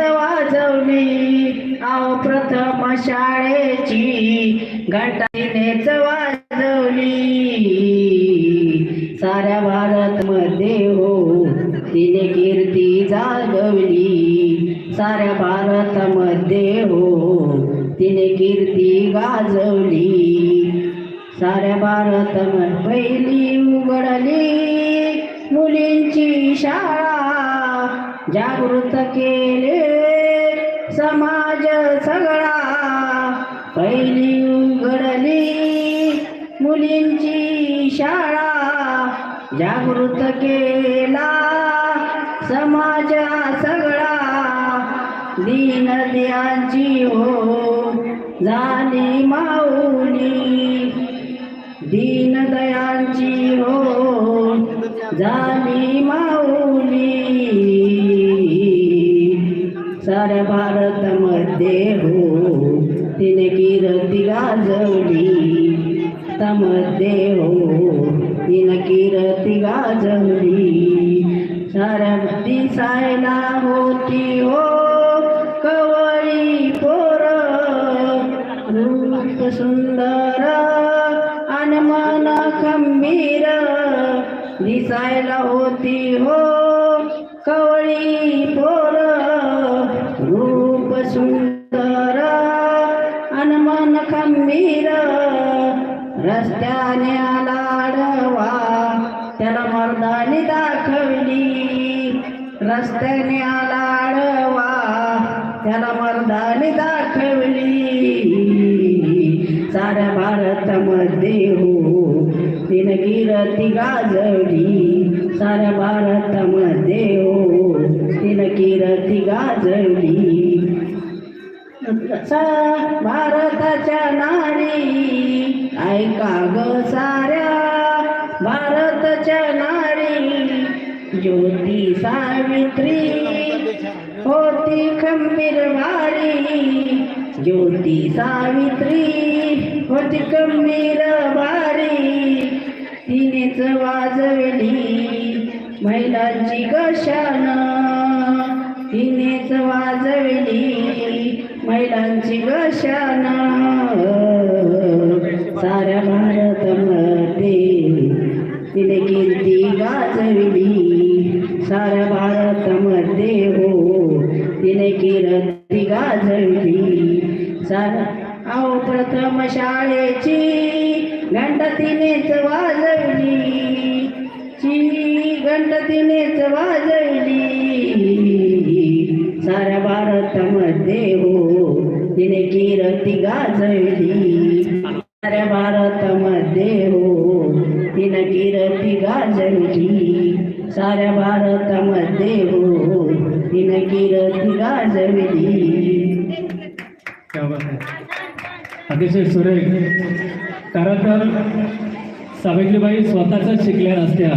वाजवली. आव प्रथम शाळेची घंटा वाजवली. साऱ्या भारत मध्ये हो तिने कीर्ती जागवली. साऱ्या भारतामध्ये हो तिने कीर्ती गाजवली. साऱ्या भारतामध्ये पहिली उघडली मुलींची शाळा. जागृत केले समाज सगळा. पहिली उघडली मुलींची शाळा. जागृत केला समाज सगळा. दीनदयांची हो झाली माऊली. दीनदयांची हो झाली सार भारतामध्ये हो. तिने कीर्ती गाजवली. मध्ये हो. तिने कीर्ती गाजवली. साऱ्या दिसायला होती हो. कवळी पोर रूप सुंदर आणि मन खंबीर दिसायला होती हो. कवळी पोर सुंदर अनमन मन खंबीर रस्त्याने आलाडवा त्याला मर्दानी दाखवली. रस्त्याने आलाडवा त्याला मर्दानी दाखवली. साऱ्या भारतामध्ये हो तिने गिरती गाजवली साऱ्या भारतामध्ये सा- भारताच्या नारी? ऐका ग साऱ्या भारताच्या नारी. ज्योती सावित्री होती खंबीर वारी. ज्योती सावित्री होती खंबीर वारी. तिनेच वाजवली महिलांची कशान तिनेच वाजवली महिलांची घशाना. साऱ्या भारतामध्ये तिने कीर्ती गाजविली. साऱ्या भारतामध्ये हो तिने कीर्ती गाजवली. सारा अहो प्रथम शाळेची घंट तिनेच वाजवली. ची घंट तिनेच वाजवली. कीर्ती गाजवली साऱ्या भारतामध्ये हो तिने कीर्ती गाजवली साऱ्या भारतामध्ये हो तिने कीर्ती गाजवली अतिशय सुरेख. खरं तर सावित्रीबाई स्वतःच शिकल्या नसत्या